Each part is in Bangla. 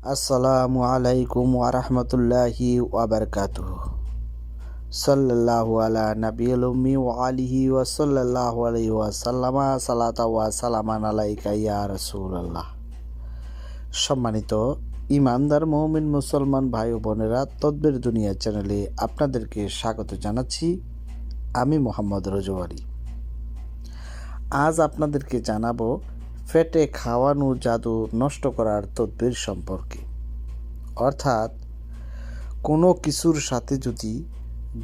আসসালামু আলাইকুম ওয়ারহমতুল্লাহি ওয়াবারকাতুহ সাল্লাল্লাহু আলা নবিয়ুল উম্মি ওয়া আলিহি ওয়া সাল্লাল্লাহু আলাইহি ওয়া সাল্লামা, সালাতা ওয়া সালামান আলাইকা ইয়া রাসূলুল্লাহ। সম্মানিত ইমানদার মৌমিন মুসলমান ভাই ও বোনেরা, তদ্বের দুনিয়া চ্যানেলে আপনাদেরকে স্বাগত জানাচ্ছি। আমি মোহাম্মদ রজওয়ারি। আজ আপনাদেরকে জানাব ফেটে খাওয়ানো জাদু নষ্ট করার তদ্বির সম্পর্কে। অর্থাৎ, কোনো কিছুর সাথে যদি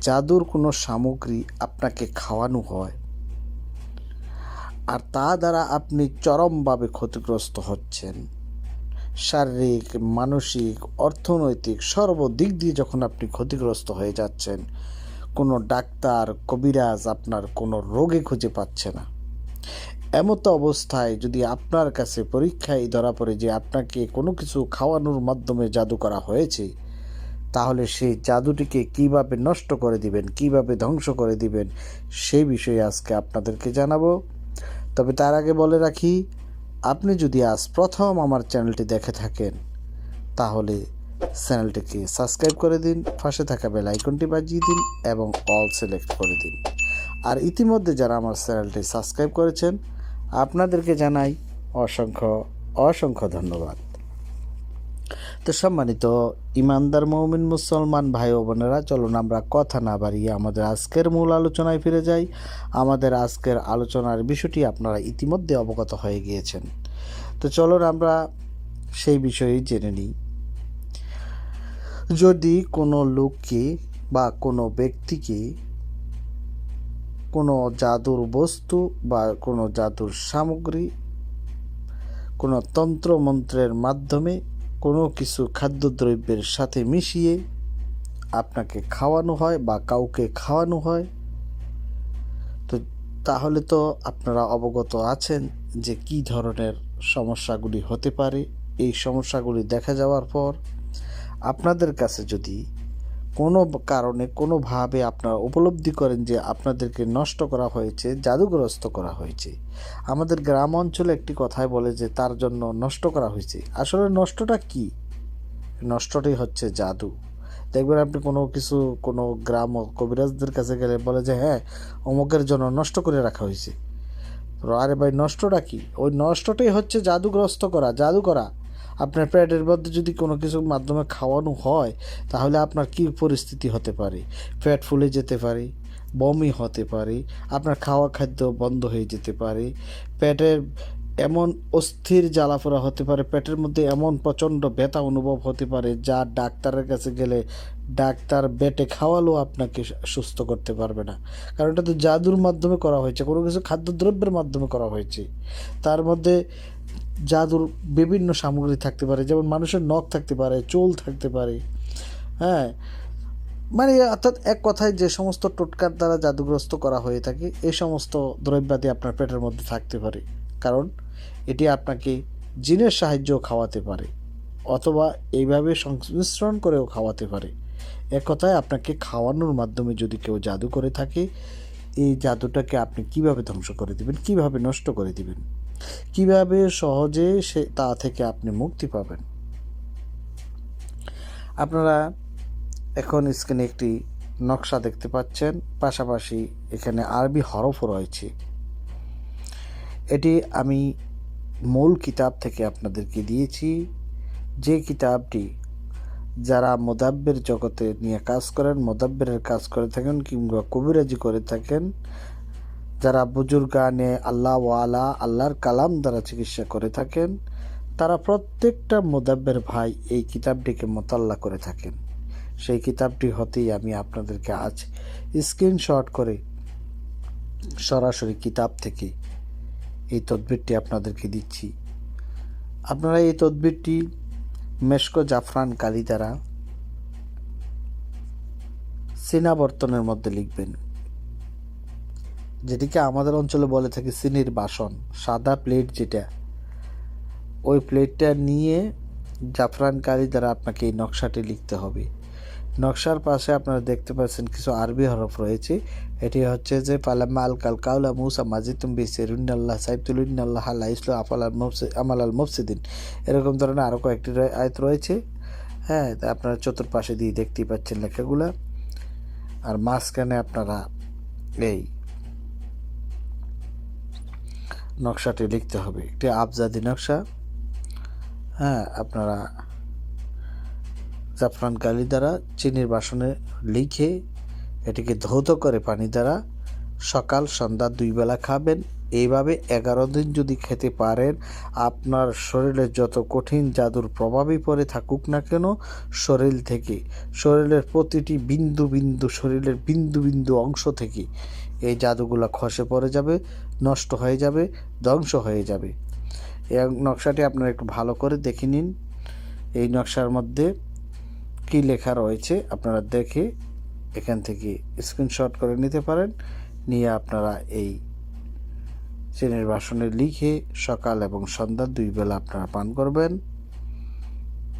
জাদুর কোনো সামগ্রী আপনাকে খাওয়ানো হয়, আর তা দ্বারা আপনি চরমভাবে ক্ষতিগ্রস্ত হচ্ছেন, শারীরিক, মানসিক, অর্থনৈতিক, সর্বদিক দিয়ে যখন আপনি ক্ষতিগ্রস্ত হয়ে যাচ্ছেন, কোনো ডাক্তার, কবিরাজ আপনার কোনো রোগে খুঁজে পাচ্ছে না। এমতো অবস্থায় যদি আপনার কাছে পরীক্ষায় ধরা পড়ে যে আপনাকে কোনো কিছু খাওয়ানোর মাধ্যমে জাদু করা হয়েছে, তাহলে সেই জাদুটিকে কীভাবে নষ্ট করে দিবেন, কীভাবে ধ্বংস করে দিবেন সেই বিষয়ে আজকে আপনাদেরকে জানাব। তবে তার আগে বলে রাখি, আপনি যদি আজ প্রথম আমার চ্যানেলটি দেখে থাকেন, তাহলে চ্যানেলটিকে সাবস্ক্রাইব করে দিন, পাশে থাকা বেল আইকনটি বাজিয়ে দিন এবং অল সিলেক্ট করে দিন। আর ইতিমধ্যে যারা আমার চ্যানেলটি সাবস্ক্রাইব করেছেন আপনাদেরকে জানাই অসংখ্য অসংখ্য ধন্যবাদ। তো সম্মানিত ইমানদার মৌমিন মুসলমান ভাই ও বোনেরা, চলুন আমরা কথা না বাড়িয়ে আমাদের আজকের মূল আলোচনায় ফিরে যাই। আমাদের আজকের আলোচনার বিষয়টি আপনারা ইতিমধ্যে অবগত হয়ে গিয়েছেন। তো চলুন আমরা সেই বিষয়ে জেনে নিই। যদি কোনো লোককে বা কোনো ব্যক্তিকে কোনো জাদুর বস্তু বা কোনো জাদুর সামগ্রী, কোনো তন্ত্রমন্ত্রের মাধ্যমে কোনো কিছু খাদ্যদ্রব্যের সাথে মিশিয়ে আপনাকে খাওয়ানো হয় বা কাউকে খাওয়ানো হয়, তো তাহলে তো আপনারা অবগত আছেন যে কি ধরনের সমস্যাগুলি হতে পারে। এই সমস্যাগুলি দেখা যাওয়ার পর আপনাদের কাছে যদি কোনো কারণে, কোনোভাবে আপনারা উপলব্ধি করেন যে আপনাদেরকে নষ্ট করা হয়েছে, জাদুগ্রস্ত করা হয়েছে। আমাদের গ্রাম অঞ্চলে একটি কথায় বলে যে, তার জন্য নষ্ট করা হয়েছে। আসলে নষ্টটা কি? নষ্টটাই হচ্ছে জাদু। দেখবেন আপনি কোনো কিছু, কোনো গ্রাম কবিরাজদের কাছে গেলে বলে যে হ্যাঁ অমুকের জন্য নষ্ট করে রাখা হয়েছে। আরে ভাই, নষ্টটা কি? ওই নষ্টটাই হচ্ছে জাদুগ্রস্ত করা, জাদু করা। আপনার পেটের মধ্যে যদি কোনো কিছুর মাধ্যমে খাওয়ানো হয়, তাহলে আপনার কি পরিস্থিতি হতে পারে? পেট ফুলে যেতে পারে, বমি হতে পারে, আপনার খাওয়া খাদ্য বন্ধ হয়ে যেতে পারে, পেটের এমন অস্থির জ্বালাফোড়া হতে পারে, পেটের মধ্যে এমন প্রচণ্ড ব্যথা অনুভব হতে পারে যা ডাক্তারের কাছে গেলে ডাক্তার বেটে খাওয়ালেও আপনাকে সুস্থ করতে পারবে না। কারণ এটা তো জাদুর মাধ্যমে করা হয়েছে, কোনো কিছু খাদ্যদ্রব্যের মাধ্যমে করা হয়েছে। তার মধ্যে জাদুর বিভিন্ন সামগ্রী থাকতে পারে, যেমন মানুষের নখ থাকতে পারে, চুল থাকতে পারে হ্যাঁ? মানে অর্থাৎ এক কথায় যে সমস্ত টোটকার দ্বারা জাদুগ্রস্ত করা হয়ে থাকে, এই সমস্ত দ্রব্যাদি আপনার পেটের মধ্যে থাকতে পারে। কারণ এটি আপনাকে জিনের সাহায্য খাওয়াতে পারে, অথবা এইভাবে সংমিশ্রণ করেও খাওয়াতে পারে। এক কথায়, আপনাকে খাওয়ানোর মাধ্যমে যদি কেউ জাদু করে থাকে, এই জাদুটাকে আপনি কীভাবে ধ্বংস করে দিবেন, কীভাবে নষ্ট করে দিবেন? কীভাবে সহজে সে, তা থেকে আপনি মুক্তি পাবেন? আপনারা এখন স্ক্রিনে একটি নকশা দেখতে পাচ্ছেন, পাশাপাশি এখানে আরবি হরফও রয়েছে। এটি আমি মূল কিতাব থেকে আপনাদেরকে দিয়েছি। যে কিতাবটি যারা মোদাব্বের জগতে নিয়ে কাজ করেন মোদাব্বের কাজ করে থাকেন কিংবা কবিরাজি করে থাকেন, যারা বুজুর্গানে আল্লাহ ওয়ালা আল্লাহর কালাম দ্বারা চিকিৎসা করে থাকেন, তারা প্রত্যেকটা মোদাব্বের ভাই এই কিতাবটিকে মোতাল্লা করে থাকেন। সেই কিতাবটি হতেই আমি আপনাদেরকে আজ স্ক্রিনশট করে সরাসরি কিতাব থেকে এই তদবিরটি আপনাদেরকে দিচ্ছি। আপনারা এই তদবিরটি মেশকো জাফরান কালি দ্বারা সিনাবর্তনের মধ্যে লিখবেন। যেটিকে আমাদের অঞ্চলে বলে থাকে চিনির বাসন। সাদা প্লেট যেটা, ওই প্লেটটা নিয়ে জাফরান কালি দ্বারা আপনাকে এই নকশাটি লিখতে হবে। নকশার পাশে আপনারা দেখতে পাচ্ছেন কিছু আরবি হরফ রয়েছে। এটি হচ্ছে যে পালাম্মা আল কাল কাউলা মুসা মাজিতুম বিসিরুন্নাল্লাহ সাইবতুলিন্নাল্লাহ আল্লাহ ইসলাম আফাল আল আমাল আল মুফসিদিন। এরকম ধরনের আরও কয়েকটি আয়াত রয়েছে। হ্যাঁ তা আপনারা চতুর্পাশে দিয়ে দেখতেই পাচ্ছেন লেখাগুলা। আর মাঝখানে আপনারা এই নকশাটি লিখতে হবে। একটি আবজাদি নকশা। হ্যাঁ আপনারা জাফরান কালি দ্বারা চিনির বাসনে লিখে এটিকে ধৌত করে পানি দ্বারা সকাল সন্ধ্যা দুই বেলা খাবেন। এইভাবে এগারো দিন যদি খেতে পারেন, আপনার শরীরে যত কঠিন জাদুর প্রভাবই পড়ে থাকুক না কেন, শরীর থেকে, শরীরের প্রতিটি বিন্দু বিন্দু, শরীরের বিন্দু বিন্দু অংশ থেকে এই জাদুগুলো খসে পড়ে যাবে, নষ্ট হয়ে যাবে, ধ্বংস হয়ে যাবে। এই নকশাটি আপনারা একটু ভালো করে দেখে নিন। এই নকশার মধ্যে কি লেখা রয়েছে আপনারা দেখে এখান থেকে স্ক্রিনশট করে নিতে পারেন। নিয়ে আপনারা এই চিনির বাসনে লিখে সকাল এবং সন্ধ্যা দুই বেলা আপনারা পান করবেন।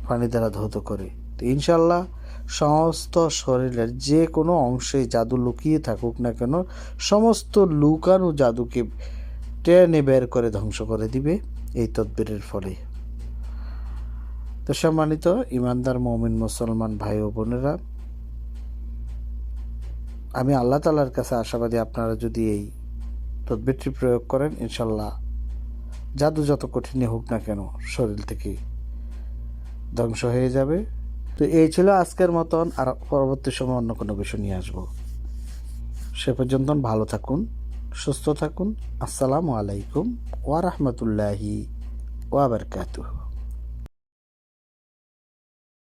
পানি দ্বারা ধৌত করে। তো ইনশাল্লাহ সমস্ত শরীরের যে কোনো অংশে জাদু লুকিয়ে থাকুক না কেন, সমস্ত লুকানো জাদুকে টেনে বের করে ধ্বংস করে দিবে। এই তদবিরের ফলে। তো সম্মানিত ইমানদার মমিন মুসলমান ভাই ও বোনেরা, আমি আল্লাহ তালার কাছে আশাবাদী আপনারা যদি এই তদবিরটি প্রয়োগ করেন ইনশাল্লাহ জাদু যত কঠিনই হোক না কেন শরীর থেকে ধ্বংস হয়ে যাবে। তো এই ছিল আজকের মতন, আর পরবর্তী সময় অন্য কোনো বিষয় নিয়ে আসব। সে পর্যন্ত ভালো থাকুন, সুস্থ থাকুন। আসসালামু আলাইকুম ওয়া রাহমাতুল্লাহি ওয়া বারাকাতুহু।